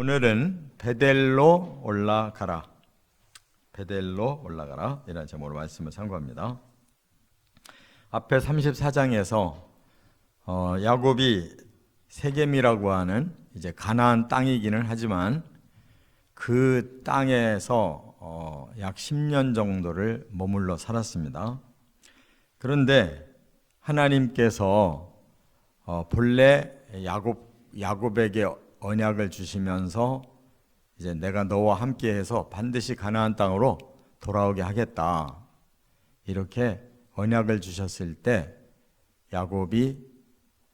오늘은 베델로 올라가라. 베델로 올라가라. 이라는 제목으로 말씀을 참고합니다. 앞에 34장에서 어, 야곱이 세겜이라고 하는 이제 가나안 땅이기는 하지만 그 땅에서 어, 약 10년 정도를 머물러 살았습니다. 그런데 하나님께서 어, 본래 야곱 야곱에게 언약을 주시면서 이제 내가 너와 함께 해서 반드시 가나안 땅으로 돌아오게 하겠다 이렇게 언약을 주셨을 때 야곱이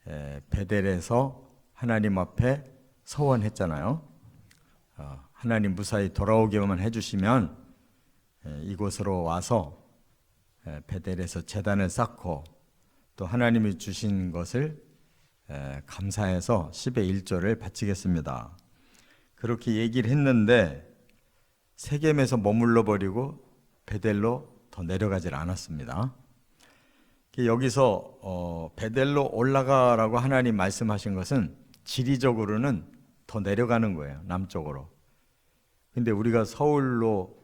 에, 베델에서 하나님 앞에 서원했잖아요. 어, 하나님 무사히 돌아오기만 해주시면 에, 이곳으로 와서 에, 베델에서 재단을 쌓고 또 하나님이 주신 것을 에, 감사해서 10의 1조를 바치겠습니다. 그렇게 얘기를 했는데 세겜에서 머물러 버리고 베델로 더 내려가질 않았습니다. 여기서 어, 베델로 올라가라고 하나님 말씀하신 것은 지리적으로는 더 내려가는 거예요. 남쪽으로. 근데 우리가 서울로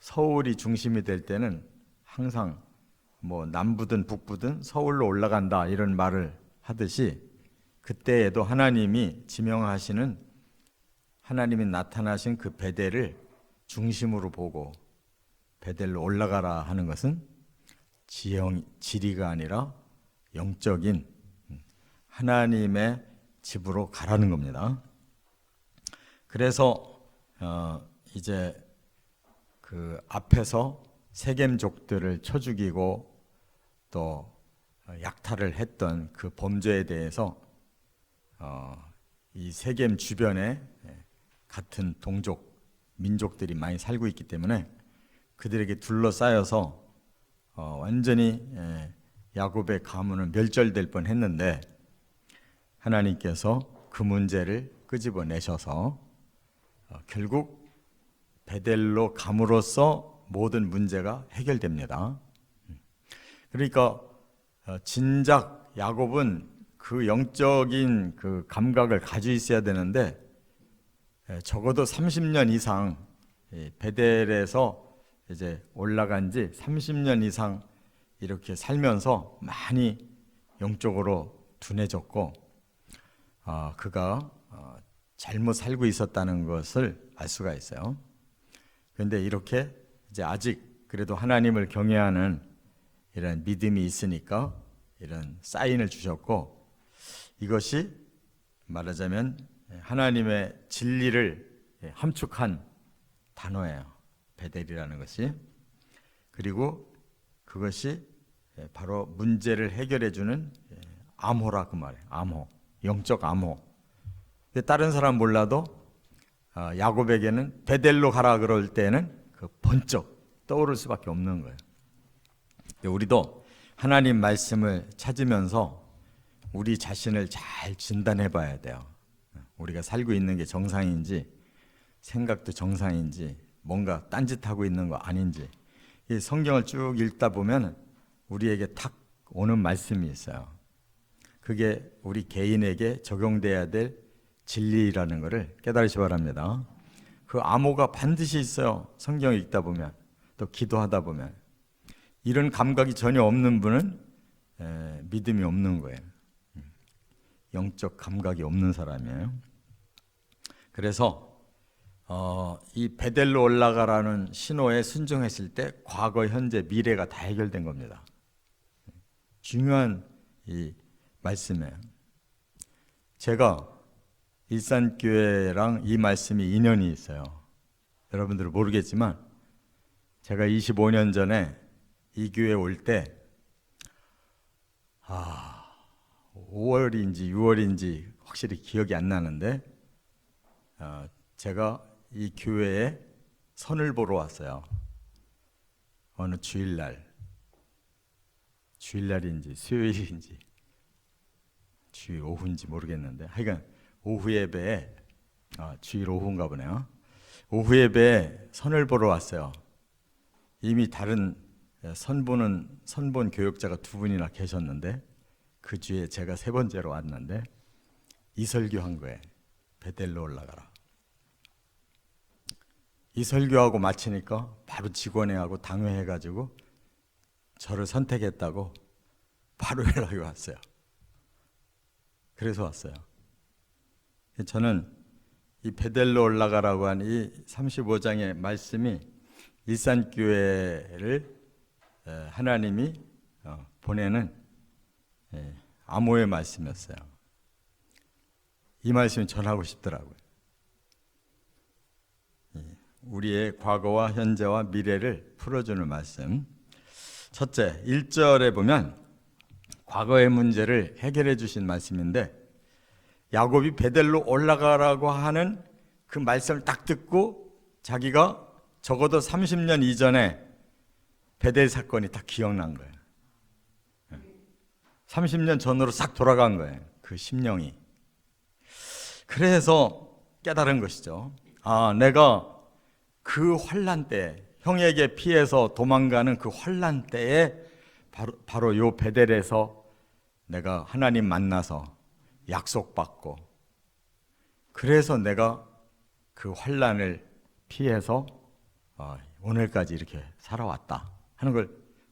서울이 중심이 될 때는 항상 뭐 남부든 북부든 서울로 올라간다 이런 말을 하듯이 그때에도 하나님이 지명하시는 하나님이 나타나신 그 베델을 중심으로 보고 베델로 올라가라 하는 것은 지형 지리가 아니라 영적인 하나님의 집으로 가라는 겁니다. 그래서 어 이제 그 앞에서 세겜족들을 쳐 죽이고 또 약탈을 했던 그 범죄에 대해서 어 이 세겜 주변에 같은 동족 민족들이 많이 살고 있기 때문에 그들에게 둘러싸여서 어, 완전히 예, 야곱의 가문은 멸절될 뻔했는데 하나님께서 그 문제를 끄집어내셔서 어, 결국 베델로 감으로써 모든 문제가 해결됩니다. 그러니까 어, 진작 야곱은 그 영적인 그 감각을 가지고 있어야 되는데 예, 적어도 30년 이상 베델에서 이제 올라간 지 30년 이상 이렇게 살면서 많이 영적으로 둔해졌고 어, 그가 어, 잘못 살고 있었다는 것을 알 수가 있어요. 그런데 이렇게 이제 아직 그래도 하나님을 경외하는 이런 믿음이 있으니까 이런 사인을 주셨고 이것이 말하자면 하나님의 진리를 함축한 단어예요. 베델이라는 것이 그리고 그것이 바로 문제를 해결해 주는 암호라 그 말이에요. 암호, 영적 암호. 근데 다른 사람 몰라도 어, 야곱에게는 베델로 가라 그럴 때는 그 번쩍 떠오를 수밖에 없는 거예요. 우리도 하나님 말씀을 찾으면서 우리 자신을 잘 진단해 봐야 돼요. 우리가 살고 있는 게 정상인지 생각도 정상인지 뭔가 딴짓하고 있는 거 아닌지 이 성경을 쭉 읽다 보면 우리에게 탁 오는 말씀이 있어요. 그게 우리 개인에게 적용돼야 될 진리라는 것을 깨달으시 바랍니다. 그 암호가 반드시 있어요. 성경 읽다 보면 또 기도하다 보면 이런 감각이 전혀 없는 분은 에, 믿음이 없는 거예요. 영적 감각이 없는 사람이에요. 그래서 어, 이 베델로 올라가라는 신호에 순종했을 때 과거, 현재, 미래가 다 해결된 겁니다. 중요한 이 말씀이에요. 제가 일산교회랑 이 말씀이 인연이 있어요. 여러분들은 모르겠지만 제가 25년 전에 이 교회 올 때 아, 5월인지 6월인지 확실히 기억이 안 나는데 어, 제가 이 교회에 선을 보러 왔어요. 어느 주일날, 주일날인지 수요일인지 주일 오후인지 모르겠는데 하여간 오후 예배에 아, 주일 오후인가 보네요. 오후 예배에 선을 보러 왔어요. 이미 다른 선보는 선본 교역자가 두 분이나 계셨는데 그 주에 제가 세 번째로 왔는데 이설교 한 거에 베델로 올라가라. 이 설교하고 마치니까 바로 직원회하고 당회해가지고 저를 선택했다고 바로 연락이 왔어요. 그래서 왔어요. 저는 이 베델로 올라가라고 한 이 35장의 말씀이 일산교회를 에, 하나님이 어, 보내는 예, 암호의 말씀이었어요. 이 말씀을 전하고 싶더라고요. 예, 우리의 과거와 현재와 미래를 풀어주는 말씀. 첫째, 1절에 보면 과거의 문제를 해결해 주신 말씀인데 야곱이 베델로 올라가라고 하는 그 말씀을 딱 듣고 자기가 적어도 30년 이전에 베델 사건이 딱 기억난 거예요. 30년 전으로 싹 돌아간 거예요. 그 심령이. 그래서 깨달은 것이죠. 아, 내가 그 환란 때 형에게 피해서 도망가는 그 환란 때에 바로 바로 요 베델에서 내가 하나님 만나서 약속받고 그래서 내가 그 환란을 피해서 어, 오늘까지 이렇게 살아왔다 하는 걸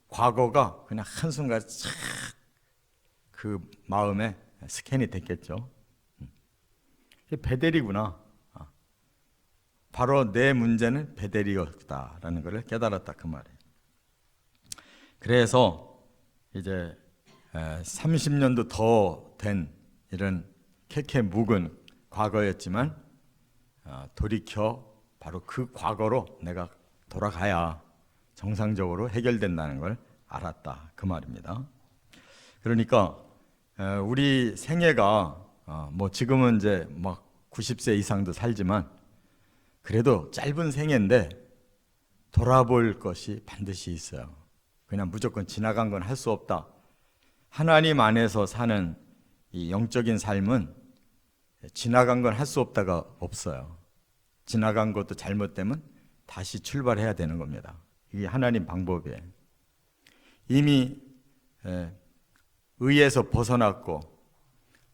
과거가 그냥 한순간 착 그 마음에 스캔이 됐겠죠. 음. 베델이구나. 아, 바로 내 문제는 베델이었다라는 것을 깨달았다 그 말이에요. 그래서 이제 30년도 더 된 이런 캐캐 묵은 과거였지만 어, 돌이켜 바로 그 과거로 내가 돌아가야 정상적으로 해결된다는 걸 알았다 그 말입니다. 그러니까 우리 생애가 어, 뭐 지금은 이제 막 90세 이상도 살지만 그래도 짧은 생애인데 돌아볼 것이 반드시 있어요. 그냥 무조건 지나간 건 할 수 없다. 하나님 안에서 사는 이 영적인 삶은 지나간 건 할 수 없다가 없어요. 지나간 것도 잘못되면 다시 출발해야 되는 겁니다. 이게 하나님 방법이에요. 이미 의에서 벗어났고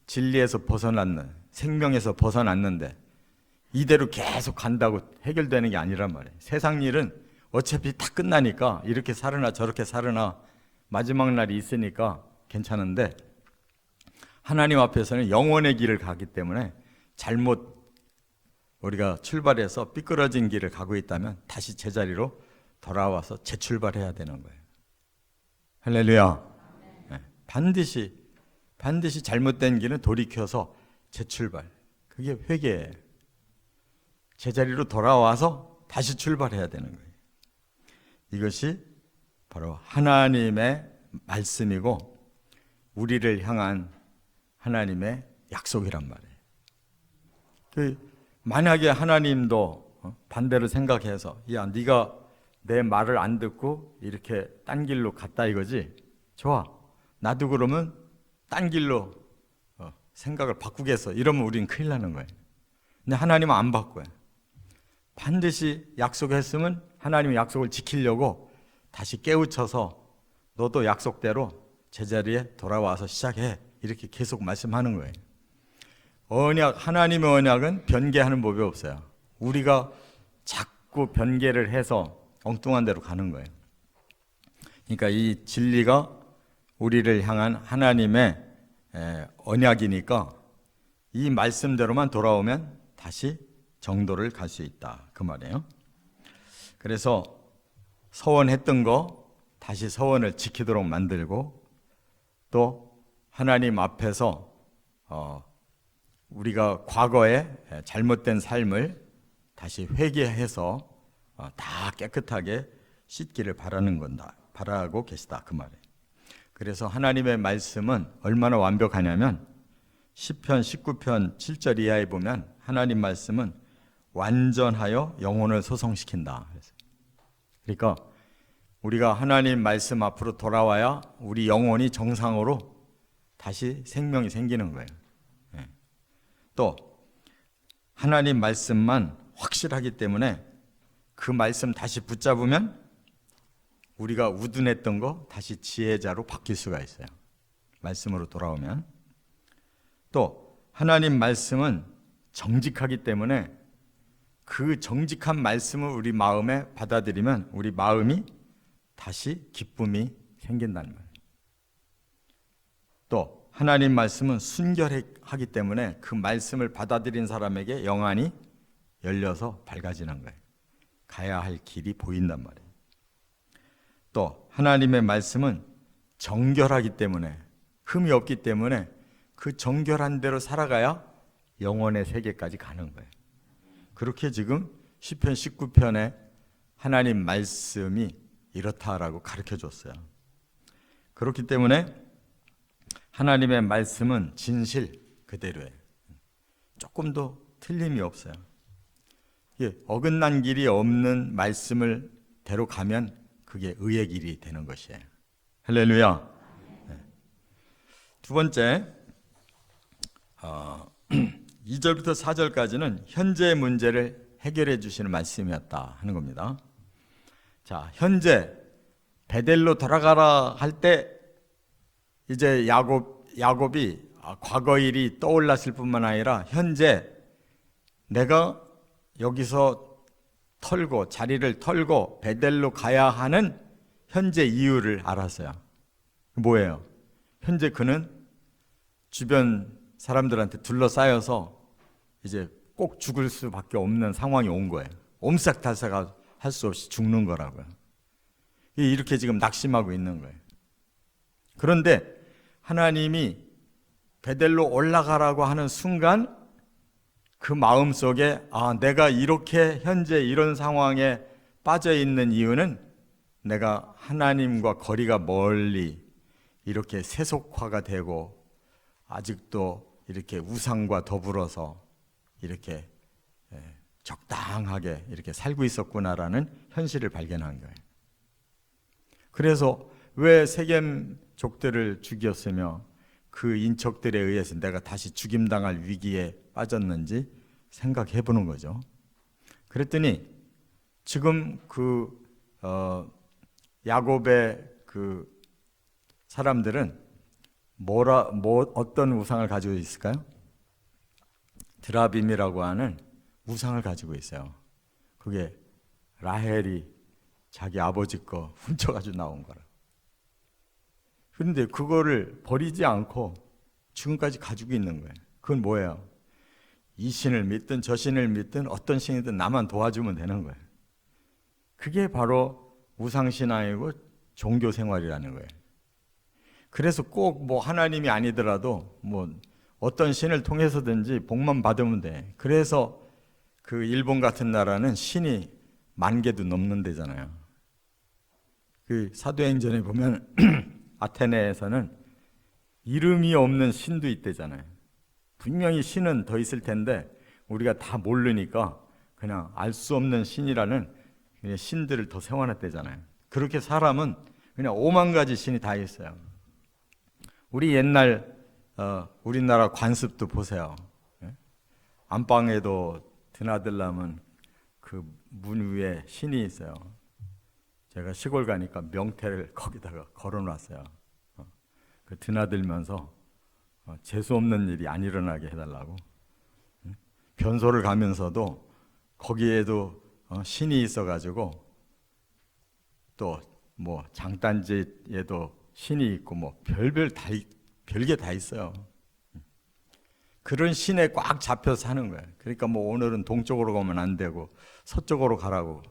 진리에서 벗어났는 생명에서 벗어났는데 이대로 계속 간다고 해결되는 게 아니란 말이에요. 세상 일은 어차피 다 끝나니까 이렇게 살으나 저렇게 살으나 마지막 날이 있으니까 괜찮은데 하나님 앞에서는 영원의 길을 가기 때문에 잘못 우리가 출발해서 삐끄러진 길을 가고 있다면 다시 제자리로 돌아와서 재출발해야 되는 거예요. 할렐루야. 네. 반드시 반드시 잘못된 길은 돌이켜서 재출발. 그게 회개예요. 제자리로 돌아와서 다시 출발해야 되는 거예요. 이것이 바로 하나님의 말씀이고 우리를 향한 하나님의 약속이란 말이에요. 그 만약에 하나님도 어, 반대로 생각해서 야 네가 내 말을 안 듣고 이렇게 딴 길로 갔다 이거지. 좋아. 나도 그러면 딴 길로 어, 생각을 바꾸겠어. 이러면 우리는 큰일 나는 거예요. 근데 하나님은 안 바꿔요. 반드시 약속했으면 하나님의 약속을 지키려고 다시 깨우쳐서 너도 약속대로 제자리에 돌아와서 시작해. 이렇게 계속 말씀하는 거예요. 언약, 하나님의 언약은 변개하는 법이 없어요. 우리가 자꾸 변개를 해서 엉뚱한 대로 가는 거예요. 그러니까 이 진리가 우리를 향한 하나님의 언약이니까 이 말씀대로만 돌아오면 다시 정도를 갈 수 있다. 그 말이에요. 그래서 서원했던 거 다시 서원을 지키도록 만들고 또 하나님 앞에서 어, 우리가 과거에 잘못된 삶을 다시 회개해서 어, 다 깨끗하게 씻기를 바라는 건다. 바라고 계시다. 그 말이에요. 그래서 하나님의 말씀은 얼마나 완벽하냐면 10편 19편 7절 이하에 보면 하나님 말씀은 완전하여 영혼을 소성시킨다. 그러니까 우리가 하나님 말씀 앞으로 돌아와야 우리 영혼이 정상으로 다시 생명이 생기는 거예요. 예. 또 하나님 말씀만 확실하기 때문에 그 말씀 다시 붙잡으면 우리가 우둔했던 거 다시 지혜자로 바뀔 수가 있어요. 말씀으로 돌아오면 또 하나님 말씀은 정직하기 때문에 그 정직한 말씀을 우리 마음에 받아들이면 우리 마음이 다시 기쁨이 생긴다는 말이에요. 또 하나님 말씀은 순결하기 때문에 그 말씀을 받아들인 사람에게 영안이 열려서 밝아지는 거예요. 가야 할 길이 보인단 말이에요. 또 하나님의 말씀은 정결하기 때문에 흠이 없기 때문에 그 정결한 대로 살아가야 영원의 세계까지 가는 거예요. 그렇게 지금 시편 19편에 하나님 말씀이 이렇다라고 가르쳐 줬어요. 그렇기 때문에 하나님의 말씀은 진실 그대로예요. 조금도 틀림이 없어요. 예, 어긋난 길이 없는 말씀을 대로 가면 그게 의의 길이 되는 것이에요. 할렐루야. 네. 두 번째, 어, 2절부터 4절까지는 현재 문제를 해결해 주시는 말씀이었다 하는 겁니다. 자, 현재 베델로 돌아가라 할 때 이제 야곱 야곱이 아, 과거 일이 떠올랐을 뿐만 아니라 현재 내가 여기서 털고 자리를 털고 베델로 가야 하는 현재 이유를 알았어요. 뭐예요? 현재 그는 주변 사람들한테 둘러싸여서 이제 꼭 죽을 수밖에 없는 상황이 온 거예요. 옴싹달싹 할 수 없이 죽는 거라고요. 이렇게 지금 낙심하고 있는 거예요. 그런데 하나님이 베델로 올라가라고 하는 순간 그 마음 속에 아, 내가 이렇게 현재 이런 상황에 빠져 있는 이유는 내가 하나님과 거리가 멀리 이렇게 세속화가 되고 아직도 이렇게 우상과 더불어서 이렇게 예, 적당하게 이렇게 살고 있었구나라는 현실을 발견한 거예요. 그래서 왜 세겜족들을 죽였으며 그 인척들에 의해서 내가 다시 죽임당할 위기에 빠졌는지 생각해 보는 거죠. 그랬더니 지금 그 어, 야곱의 그 사람들은 뭐라 뭐 어떤 우상을 가지고 있을까요? 드라빔이라고 하는 우상을 가지고 있어요. 그게 라헬이 자기 아버지 거 훔쳐가지고 나온 거라. 그런데 그거를 버리지 않고 지금까지 가지고 있는 거예요. 그건 뭐예요? 이 신을 믿든 저 신을 믿든 어떤 신이든 나만 도와주면 되는 거예요. 그게 바로 우상신앙이고 종교 생활이라는 거예요. 그래서 꼭 뭐 하나님이 아니더라도 뭐 어떤 신을 통해서든지 복만 받으면 돼. 그래서 그 일본 같은 나라는 신이 만 개도 넘는 데잖아요. 그 사도행전에 보면 아테네에서는 이름이 없는 신도 있대잖아요. 분명히 신은 더 있을 텐데 우리가 다 모르니까 그냥 알 수 없는 신이라는 신들을 더 세워놨대잖아요. 그렇게 사람은 그냥 오만 가지 신이 다 있어요. 우리 옛날 어, 우리나라 관습도 보세요. 예? 안방에도 드나들려면 그 문 위에 신이 있어요. 제가 시골 가니까 명태를 거기다가 걸어놨어요. 어, 그 드나들면서 어, 재수 없는 일이 안 일어나게 해달라고. 응? 변소를 가면서도 거기에도 어, 신이 있어가지고 또 뭐 장단지에도 신이 있고 뭐 별별 다 별게 다 있어요. 그런 신에 꽉 잡혀서 사는 거예요. 그러니까 뭐 오늘은 동쪽으로 가면 안 되고 서쪽으로 가라고.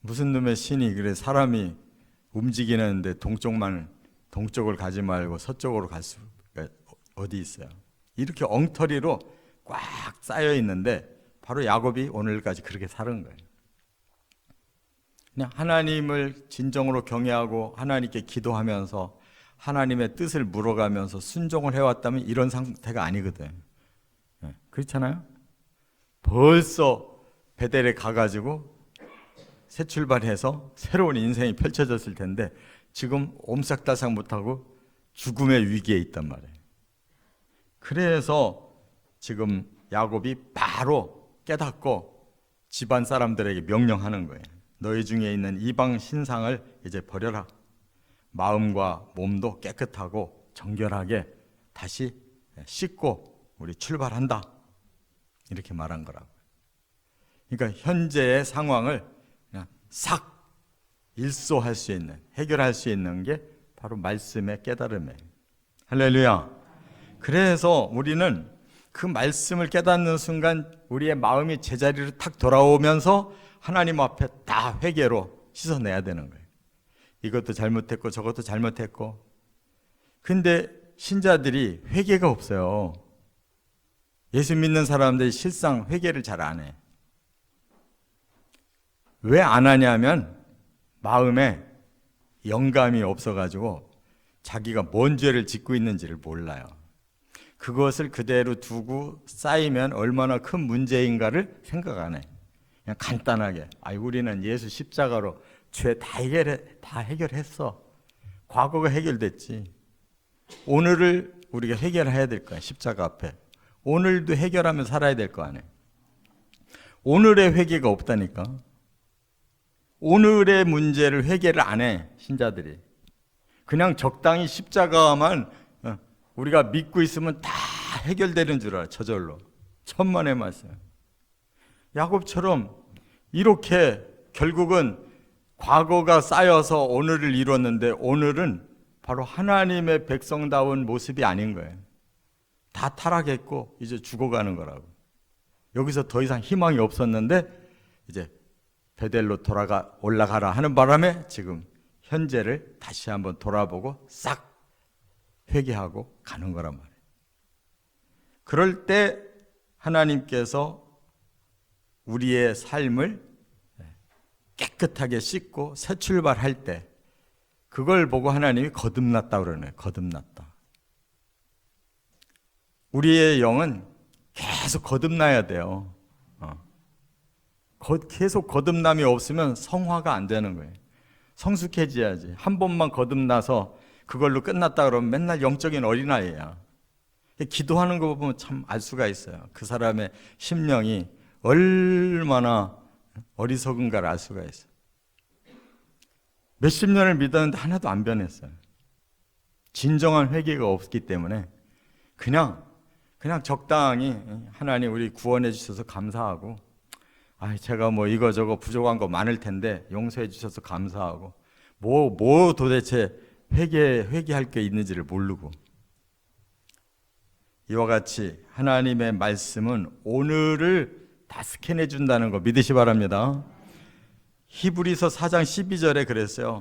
무슨 놈의 신이 그래 사람이 움직이는데 동쪽만 동쪽을 가지 말고 서쪽으로 갈 수가 어디 있어요? 이렇게 엉터리로 꽉 쌓여 있는데 바로 야곱이 오늘까지 그렇게 사는 거예요. 그냥 하나님을 진정으로 경외하고 하나님께 기도하면서 하나님의 뜻을 물어가면서 순종을 해왔다면 이런 상태가 아니거든. 네, 그렇잖아요? 벌써 베델에 가가지고 새 출발해서 새로운 인생이 펼쳐졌을 텐데 지금 옴싹달싹 못하고 죽음의 위기에 있단 말이에요. 그래서 지금 야곱이 바로 깨닫고 집안 사람들에게 명령하는 거예요. 너희 중에 있는 이방 신상을 이제 버려라. 마음과 몸도 깨끗하고 정결하게 다시 씻고 우리 출발한다. 이렇게 말한 거라고. 그러니까 현재의 상황을 싹 일소할 수 있는, 해결할 수 있는 게 바로 말씀의 깨달음이에요. 할렐루야. 그래서 우리는 그 말씀을 깨닫는 순간 우리의 마음이 제자리로 탁 돌아오면서 하나님 앞에 다 회개로 씻어내야 되는 거예요. 이것도 잘못했고 저것도 잘못했고. 근데 신자들이 회개가 없어요. 예수 믿는 사람들이 실상 회개를 잘 안 해. 왜 안 하냐면 마음에 영감이 없어가지고 자기가 뭔 죄를 짓고 있는지를 몰라요. 그것을 그대로 두고 쌓이면 얼마나 큰 문제인가를 생각 안 해. 그냥 간단하게. 아, 우리는 예수 십자가로 죄 다 해결해, 다 해결했어. 과거가 해결됐지. 오늘을 우리가 해결해야 될 거야. 십자가 앞에. 오늘도 해결하면 살아야 될 거 아니에요. 오늘의 회개가 없다니까. 오늘의 문제를 회개를 안 해, 신자들이. 그냥 적당히 십자가만 어, 우리가 믿고 있으면 다 해결되는 줄 알아, 저절로. 천만의 말씀. 야곱처럼 이렇게 결국은 과거가 쌓여서 오늘을 이뤘는데 오늘은 바로 하나님의 백성다운 모습이 아닌 거예요. 다 타락했고 이제 죽어가는 거라고. 여기서 더 이상 희망이 없었는데 이제 베델로 돌아가 올라가라 하는 바람에 지금 현재를 다시 한번 돌아보고 싹 회개하고 가는 거란 말이에요. 그럴 때 하나님께서 우리의 삶을 깨끗하게 씻고 새 출발할 때 그걸 보고 하나님이 거듭났다 그러네. 거듭났다. 우리의 영은 계속 거듭나야 돼요. 어. 계속 거듭남이 없으면 성화가 안 되는 거예요. 성숙해져야지. 한 번만 거듭나서 그걸로 끝났다 그러면 맨날 영적인 어린아이야. 기도하는 거 보면 참 알 수가 있어요. 그 사람의 심령이 얼마나 어리석은가를 알 수가 있어요. 몇십 년을 믿었는데 하나도 안 변했어요. 진정한 회개가 없기 때문에 그냥 그냥 적당히 하나님 우리 구원해 주셔서 감사하고 아 제가 뭐 이거저거 부족한 거 많을 텐데 용서해 주셔서 감사하고 뭐뭐 뭐 도대체 회개 회개할 게 있는지를 모르고 이와 같이 하나님의 말씀은 오늘을 다 스캔해 준다는 거 믿으시 바랍니다. 히브리서 4장 12절에 그랬어요.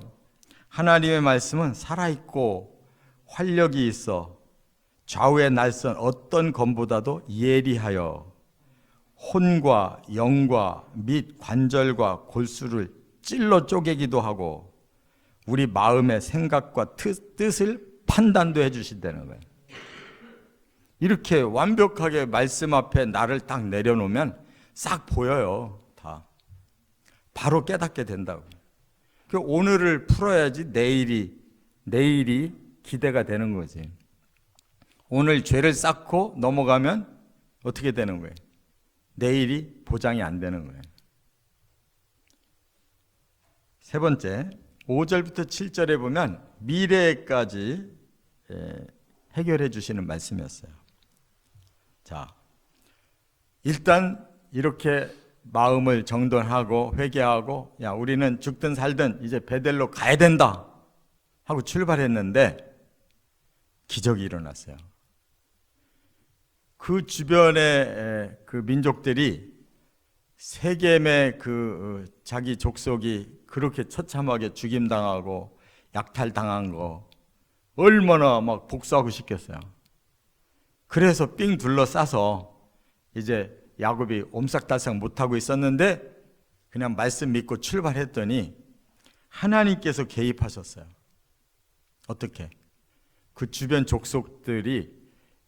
하나님의 말씀은 살아 있고 활력이 있어 좌우의 날선 어떤 검보다도 예리하여 혼과 영과 및 관절과 골수를 찔러 쪼개기도 하고 우리 마음의 생각과 뜻을 판단도 해주신다는 거예요. 이렇게 완벽하게 말씀 앞에 나를 딱 내려놓으면 싹 보여요. 다. 바로 깨닫게 된다고. 그 오늘을 풀어야지 내일이 내일이 기대가 되는 거지. 오늘 죄를 쌓고 넘어가면 어떻게 되는 거예요? 내일이 보장이 안 되는 거예요. 세 번째, 5절부터 7절에 보면 미래까지 해결해 주시는 말씀이었어요. 자, 일단 이렇게 마음을 정돈하고 회개하고 야 우리는 죽든 살든 이제 베델로 가야 된다 하고 출발했는데 기적이 일어났어요. 그 주변의 그 민족들이 세겜의 그 어, 자기 족속이 그렇게 처참하게 죽임 당하고 약탈 당한 거 얼마나 막 복수하고 싶겠어요. 그래서 삥 둘러싸서 이제 야곱이 옴싹달싹 못하고 있었는데 그냥 말씀 믿고 출발했더니 하나님께서 개입하셨어요. 어떻게? 그 주변 족속들이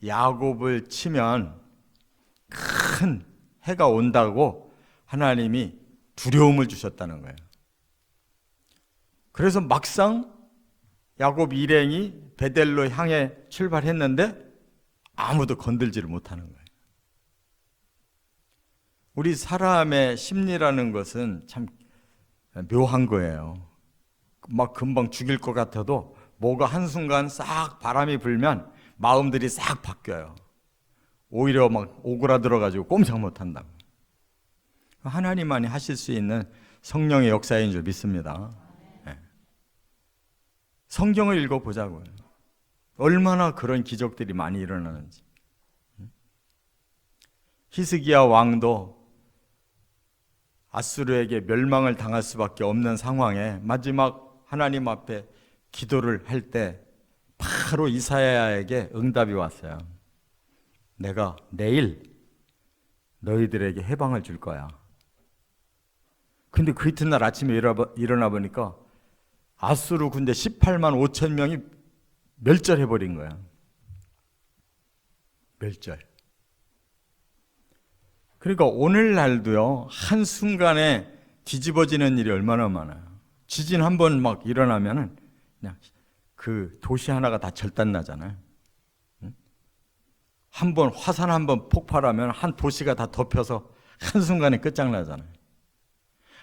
야곱을 치면 큰 해가 온다고 하나님이 두려움을 주셨다는 거예요. 그래서 막상 야곱 일행이 베델로 향해 출발했는데 아무도 건들지를 못하는 거예요. 우리 사람의 심리라는 것은 참 묘한 거예요. 막 금방 죽일 것 같아도 뭐가 한순간 싹 바람이 불면 마음들이 싹 바뀌어요. 오히려 막 오그라들어 가지고 꼼짝 못 한다고. 하나님만이 하실 수 있는 성령의 역사인 줄 믿습니다. 예. 성경을 읽어보자고요. 얼마나 그런 기적들이 많이 일어나는지. 히스기야 왕도 아수르에게 멸망을 당할 수밖에 없는 상황에 마지막 하나님 앞에 기도를 할 때 바로 이사야에게 응답이 왔어요. 내가 내일 너희들에게 해방을 줄 거야. 근데 그 이튿날 아침에 일어나 보니까 아수르 군대 18만 5천 명이 멸절해 버린 거야. 멸절. 그러니까 오늘날도요 한 순간에 뒤집어지는 일이 얼마나 많아요. 지진 한 번 막 일어나면은 그냥 그 도시 하나가 다 절단 나잖아요. 한 번 화산 한 번 폭발하면 한 도시가 다 덮여서 한 순간에 끝장나잖아요.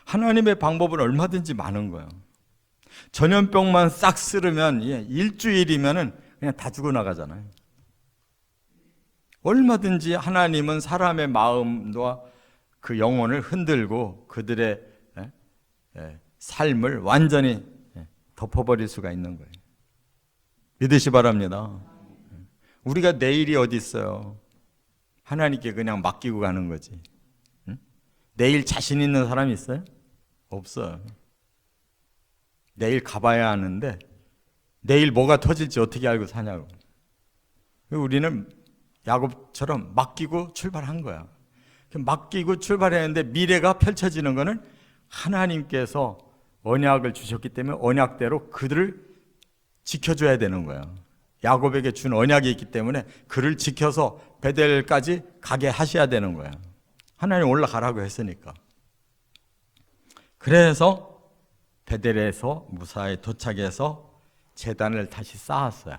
하나님의 방법은 얼마든지 많은 거예요. 전염병만 싹 쓸으면 예, 일주일이면은 그냥 다 죽어 나가잖아요. 얼마든지 하나님은 사람의 마음과 그 영혼을 흔들고 그들의 예, 예, 삶을 완전히 예, 덮어버릴 수가 있는 거예요. 믿으시 바랍니다. 우리가 내일이 어디 있어요? 하나님께 그냥 맡기고 가는 거지. 응? 내일 자신 있는 사람이 있어요? 없어요. 내일 가봐야 하는데 내일 뭐가 터질지 어떻게 알고 사냐고. 우리는 야곱처럼 맡기고 출발한 거야. 맡기고 출발했는데 미래가 펼쳐지는 거는 하나님께서 언약을 주셨기 때문에 언약대로 그들을 지켜줘야 되는 거야. 야곱에게 준 언약이 있기 때문에 그를 지켜서 베델까지 가게 하셔야 되는 거야. 하나님 올라가라고 했으니까. 그래서 베델에서 무사히 도착해서 재단을 다시 쌓았어요.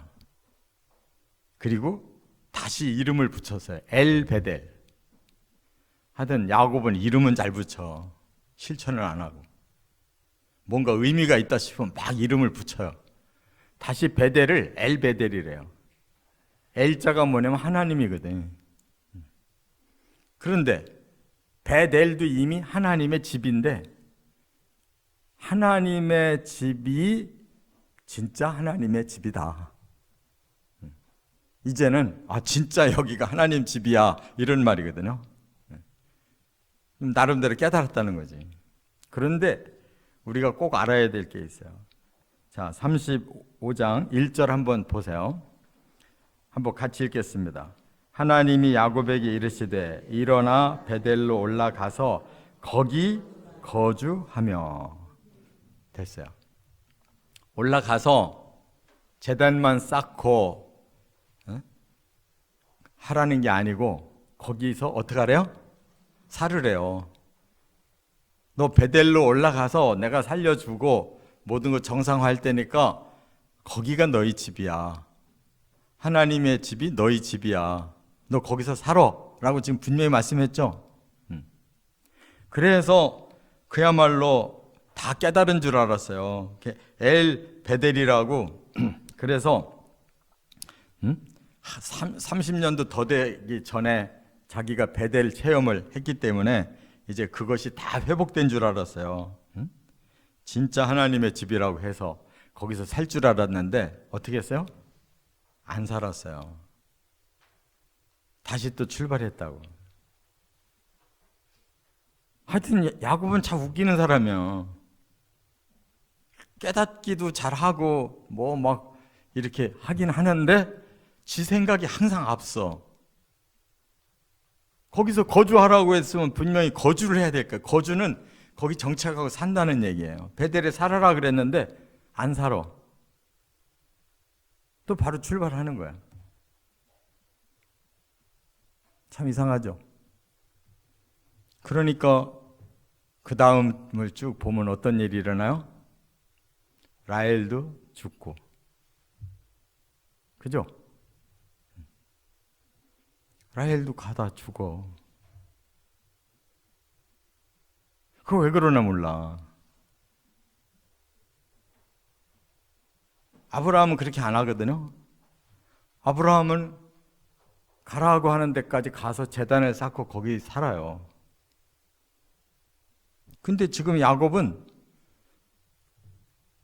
그리고 다시 이름을 붙였어요. 엘 베델. 하여튼 야곱은 이름은 잘 붙여. 실천을 안 하고. 뭔가 의미가 있다 싶으면 막 이름을 붙여요. 다시 베델을 엘 베델이래요. 엘자가 뭐냐면 하나님이거든. 그런데 베델도 이미 하나님의 집인데 하나님의 집이 진짜 하나님의 집이다. 이제는 아 진짜 여기가 하나님 집이야 이런 말이거든요. 나름대로 깨달았다는 거지. 그런데 우리가 꼭 알아야 될 게 있어요. 자, 35장 1절 한번 보세요. 한번 같이 읽겠습니다. 하나님이 야곱에게 이르시되 일어나 베델로 올라가서 거기 거주하며 됐어요. 올라가서 재단만 쌓고 하라는 게 아니고 거기서 어떻게 하래요? 살으래요. 너 베델로 올라가서 내가 살려주고 모든 것 정상화할 때니까 거기가 너희 집이야. 하나님의 집이 너희 집이야. 너 거기서 살아. 라고 지금 분명히 말씀했죠. 음. 그래서 그야말로 다 깨달은 줄 알았어요. 엘 베델이라고 그래서 30년도 더 되기 전에 자기가 베델 체험을 했기 때문에 이제 그것이 다 회복된 줄 알았어요. 진짜 하나님의 집이라고 해서 거기서 살 줄 알았는데 어떻게 했어요? 안 살았어요. 다시 또 출발했다고. 하여튼 야곱은 참 웃기는 사람이야. 깨닫기도 잘하고 뭐 막 이렇게 하긴 하는데 지 생각이 항상 앞서. 거기서 거주하라고 했으면 분명히 거주를 해야 될 거야. 거주는 거기 정착하고 산다는 얘기예요. 베델에 살아라 그랬는데 안 살아. 또 바로 출발하는 거야. 참 이상하죠. 그러니까 그 다음을 쭉 보면 어떤 일이 일어나요? 라헬도 죽고. 그죠? 라헬도 가다 죽어. 그거 왜 그러나 몰라. 아브라함은 그렇게 안 하거든요. 아브라함은 가라고 하는 데까지 가서 재단을 쌓고 거기 살아요. 근데 지금 야곱은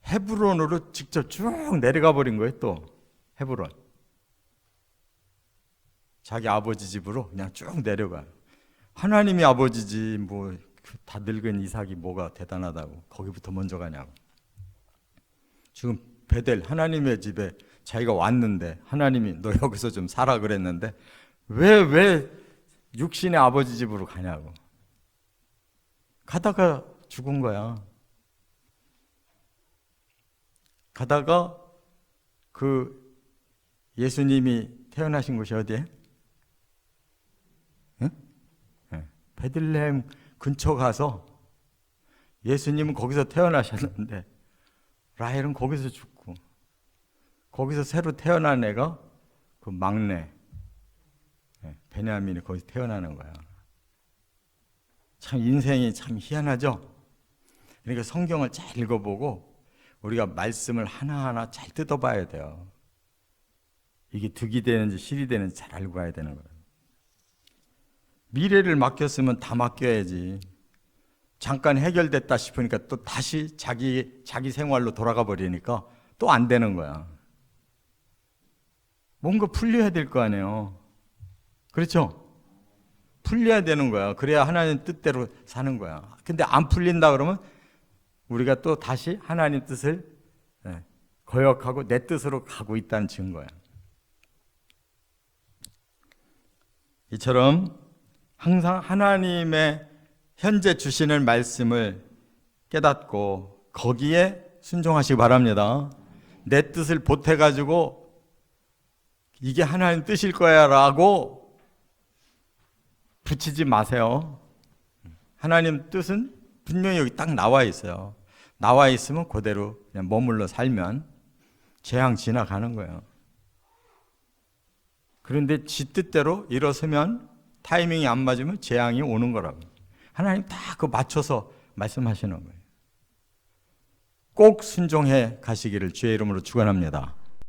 헤브론으로 직접 쭉 내려가 버린 거예요, 또. 헤브론. 자기 아버지 집으로 그냥 쭉 내려가요. 하나님이 아버지지, 뭐, 다 늙은 이삭이 뭐가 대단하다고. 거기부터 먼저 가냐고. 지금 베델, 하나님의 집에 자기가 왔는데, 하나님이 너 여기서 좀 살아 그랬는데, 왜, 왜 육신의 아버지 집으로 가냐고. 가다가 죽은 거야. 가다가 그 예수님이 태어나신 곳이 어디에? 응? 네. 베들레헴 근처 가서 예수님은 거기서 태어나셨는데 라헬은 거기서 죽고 거기서 새로 태어난 애가 그 막내 네, 베냐민이 거기서 태어나는 거야. 참 인생이 참 희한하죠. 그러니까 성경을 잘 읽어보고 우리가 말씀을 하나하나 잘 뜯어봐야 돼요. 이게 득이 되는지 실이 되는지 잘 알고 가야 되는 거예요. 미래를 맡겼으면 다 맡겨야지. 잠깐 해결됐다 싶으니까 또 다시 자기 자기 생활로 돌아가 버리니까 또 안 되는 거야. 뭔가 풀려야 될 거 아니에요. 그렇죠? 풀려야 되는 거야. 그래야 하나님 뜻대로 사는 거야. 근데 안 풀린다 그러면 우리가 또 다시 하나님 뜻을 예, 거역하고 내 뜻으로 가고 있다는 증거야. 이처럼 항상 하나님의 현재 주시는 말씀을 깨닫고 거기에 순종하시기 바랍니다. 내 뜻을 보태가지고 이게 하나님 뜻일 거야 라고 붙이지 마세요. 하나님 뜻은 분명히 여기 딱 나와 있어요. 나와 있으면 그대로 그냥 머물러 살면 재앙 지나가는 거예요. 그런데 지 뜻대로 일어서면 타이밍이 안 맞으면 재앙이 오는 거라고. 하나님 다 그 맞춰서 말씀하시는 거예요. 꼭 순종해 가시기를 주의 이름으로 축원합니다.